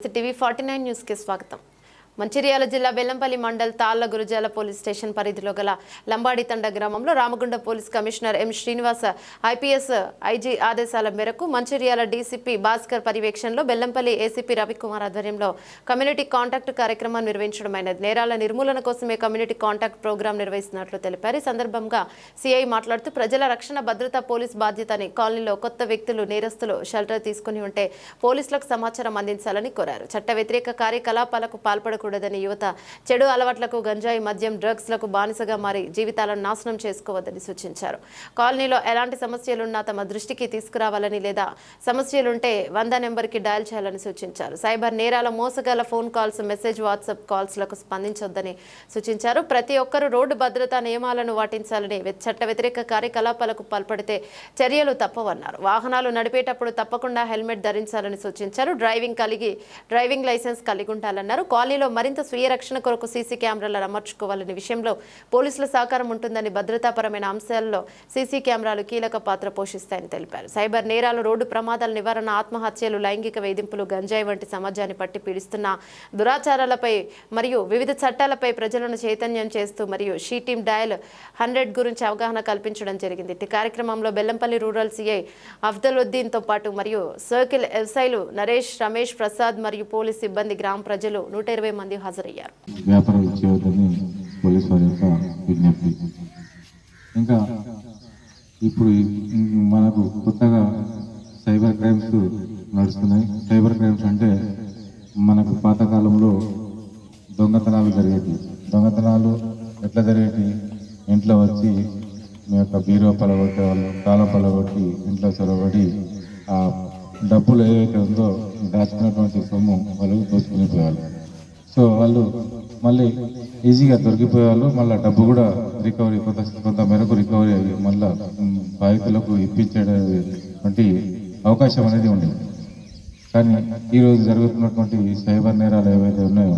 TV forty nine న్యూస్కి స్వాగతం మంచిర్యాల జిల్లా బెల్లంపల్లి మండల్ తాళ్ళ గురుజాల పోలీస్ స్టేషన్ పరిధిలో గల లంబాడితండ గ్రామంలో Ramagunda police commissioner M Srinivasa IPS IG ఆదేశాల మేరకు మంచిర్యాల డీసీపీ భాస్కర్ పర్యవేక్షణలో బెల్లంపల్లి ఏసీపీ రవికుమార్ ఆధ్వర్యంలో కమ్యూనిటీ కాంటాక్ట్ కార్యక్రమం నిర్వహించడమైనది. నేరాల నిర్మూలన కోసమే కమ్యూనిటీ కాంటాక్ట్ ప్రోగ్రాం నిర్వహిస్తున్నట్లు తెలిపారు. ఈ సందర్భంగా సిఐ మాట్లాడుతూ ప్రజల రక్షణ భద్రత పోలీస్ బాధ్యతని కాలనీలో కొత్త వ్యక్తులు నేరస్తులు షెల్టర్ తీసుకుని ఉంటే పోలీసులకు సమాచారం అందించాలని కోరారు. చట్ట వ్యతిరేక కార్యకలాపాలకు పాల్పడకుండా చేయకూడదని యువత చెడు అలవాట్లకు గంజాయి మద్యం డ్రగ్స్లకు బానిసగా మారి జీవితాలను నాశనం చేసుకోవద్దని సూచించారు. కాలనీలో ఎలాంటి సమస్యలున్నా తమ దృష్టికి తీసుకురావాలని లేదా సమస్యలుంటే వంద నెంబర్కి డయల్ చేయాలని సూచించారు. సైబర్ నేరాల మోసగల ఫోన్ కాల్స్ మెసేజ్ వాట్సాప్ కాల్స్లకు స్పందించొద్దని సూచించారు. ప్రతి ఒక్కరూ రోడ్డు భద్రతా నియమాలను పాటించాలని చట్ట వ్యతిరేక కార్యకలాపాలకు పాల్పడితే చర్యలు తప్పవన్నారు. వాహనాలు నడిపేటప్పుడు తప్పకుండా హెల్మెట్ ధరించాలని సూచించారు. డ్రైవింగ్ కలిగి డ్రైవింగ్ లైసెన్స్ కలిగి ఉండాలన్నారు కాలనీలో మరింత స్వీయ రక్షణ కొరకు సీసీ కెమెరాలను అమర్చుకోవాలనే విషయంలో పోలీసుల సహకారం ఉంటుందని భద్రతాపరమైన అంశాల్లో సీసీ కెమెరాలు కీలక పాత్ర పోషిస్తాయని తెలిపారు. సైబర్ నేరాలు రోడ్డు ప్రమాదాల నివారణ ఆత్మహత్యలు లైంగిక వేధింపులు గంజాయి వంటి సమాజాన్ని పట్టి పీడిస్తున్న దురాచారాలపై మరియు వివిధ చట్టాలపై ప్రజలను చైతన్యం చేస్తూ మరియు షీ టీమ్ డయల్ హండ్రెడ్ గురించి అవగాహన కల్పించడం జరిగింది. ఈ కార్యక్రమంలో బెల్లంపల్లి రూరల్ సిఐ అఫ్దలుద్దీన్తో పాటు మరియు సర్కిల్ ఎస్ఐలు నరేష్ రమేష్ ప్రసాద్ మరియు పోలీస్ సిబ్బంది గ్రామ ప్రజలు నూట ఇరవై మంది హాజరయ్యారు. వ్యాపారాలు చేయవద్దని వారి యొక్క విజ్ఞప్తి. ఇంకా ఇప్పుడు మనకు కొత్తగా సైబర్ క్రైమ్స్ నడుస్తున్నాయి. సైబర్ క్రైమ్స్ అంటే మనకు పాతకాలంలో దొంగతనాలు జరిగేవి దొంగతనాలు ఎట్లా జరిగేవి ఇంట్లో వచ్చి మీ యొక్క బీరో పలగొట్టే వాళ్ళు తాళం పలగొట్టి ఇంట్లో చొరబడి ఆ డబ్బులు ఏదైతే ఉందో దాచుకున్నటువంటి సొమ్ము వాళ్ళు దోచుకుని పోయేవాళ్ళు. సో వాళ్ళు మళ్ళీ ఈజీగా దొరికిపోయేవాళ్ళు మళ్ళీ డబ్బు కూడా రికవరీ కొంత కొంత మేరకు రికవరీ అయ్యి మళ్ళీ బాధితులకు ఇప్పించేటువంటి అవకాశం అనేది ఉండేది. కానీ ఈరోజు జరుగుతున్నటువంటి సైబర్ నేరాలు ఏవైతే ఉన్నాయో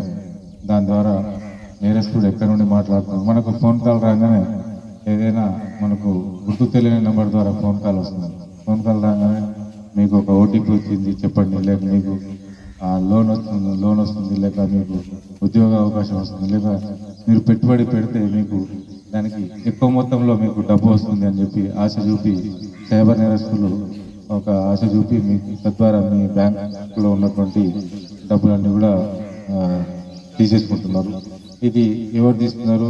దాని ద్వారా నేరస్తుడు ఎక్కడి నుండి మాట్లాడుతున్నాం మనకు ఫోన్ కాల్ రాగానే ఏదైనా మనకు గుర్తు తెలియని నెంబర్ ద్వారా ఫోన్ కాల్ వస్తుంది. ఫోన్ కాల్ రాగానే మీకు ఒక ఓటీపీ వచ్చింది చెప్పండి. లేక మీకు లోన్ వస్తుంది లోన్ వస్తుంది లేక మీకు ఉద్యోగ అవకాశం వస్తుంది లేక మీరు పెట్టుబడి పెడితే మీకు దానికి ఎక్కువ మొత్తంలో మీకు డబ్బు వస్తుంది అని చెప్పి ఆశ చూపి సైబర్ నేరస్తులు ఒక ఆశ చూపి మీకు తద్వారా మీ బ్యాంకులో ఉన్నటువంటి డబ్బులన్నీ కూడా తీసేసుకుంటున్నారు. ఇది ఎవరు తీసుకున్నారు?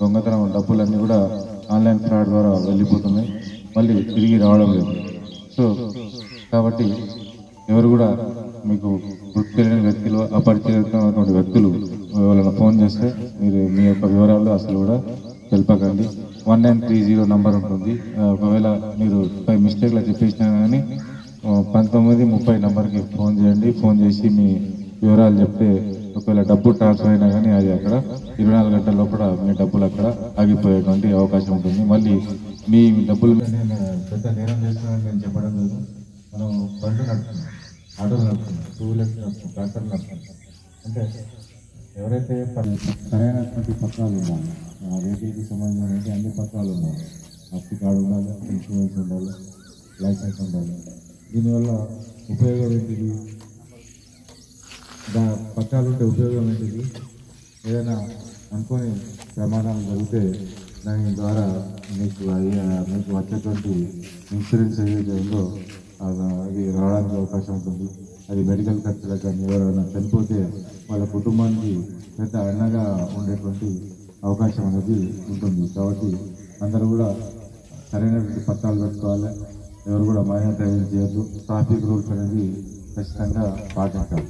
దొంగతనం డబ్బులన్నీ కూడా ఆన్లైన్ ఫ్రాడ్ ద్వారా వెళ్ళిపోతున్నాయి మళ్ళీ తిరిగి రావడం లేదు. సో కాబట్టి ఎవరు కూడా మీకు గుర్తు తెలియని వ్యక్తులు అపరిచితమైనటువంటి వ్యక్తులు ఎవరైనా ఫోన్ చేస్తే మీరు మీ యొక్క వివరాలు అసలు కూడా తెలిపకండి. One nine three zero number ఉంటుంది. ఒకవేళ మీరు బై మిస్టేక్లో చెప్పేసినా కానీ పంతొమ్మిది ముప్పై నంబర్కి ఫోన్ చేయండి. ఫోన్ చేసి మీ వివరాలు చెప్తే ఒకవేళ డబ్బు ట్రాన్స్ఫర్ అయినా కానీ అది అక్కడ ఇరవై నాలుగు గంటల లోపల మీ డబ్బులు అక్కడ ఆగిపోయేటువంటి అవకాశం ఉంటుంది. మళ్ళీ మీ డబ్బులు నేను పెద్ద నేరం చేస్తున్నానని నేను చెప్పడం లేదు. మనం బండ్లు నడుపుతున్నాం. ఆటోలు నడుపుతున్నారు టూ వీలర్స్ నడుపుతున్నారు ట్రాక్టర్ నడుపుతున్నారు. అంటే ఎవరైతే ప- సరైనటువంటి పత్రాలు ఉండాలి ఆ వెహికల్కి సంబంధించిన అన్ని పత్రాలు ఉండాలి ఆస్తి కార్డు ఉండాలి ఇన్సూరెన్స్ ఉండాలి లైసెన్స్ ఉండాలి. దీనివల్ల ఉపయోగం ఏంటిది? దా పత్రాలు ఉంటే ఉపయోగం ఏంటిది? ఏదైనా అనుకోని ప్రమాదాలు జరిగితే దాని ద్వారా మీకు అయ్యే మీకు వచ్చేటువంటి ఇన్సూరెన్స్ ఏదైతే ఉందో అది రావడానికి అవకాశం ఉంటుంది. అది మెడికల్ ఖర్చులకు కానీ ఎవరైనా చనిపోతే వాళ్ళ కుటుంబానికి పెద్ద అండగా ఉండేటువంటి అవకాశం అనేది ఉంటుంది. కాబట్టి అందరూ కూడా సరైనటువంటి పత్రాలు పెట్టుకోవాలి. ఎవరు కూడా మైనర్ డ్రైవింగ్ చేయొద్దు. ట్రాఫిక్ రూల్స్ అనేది ఖచ్చితంగా పాటించాలి.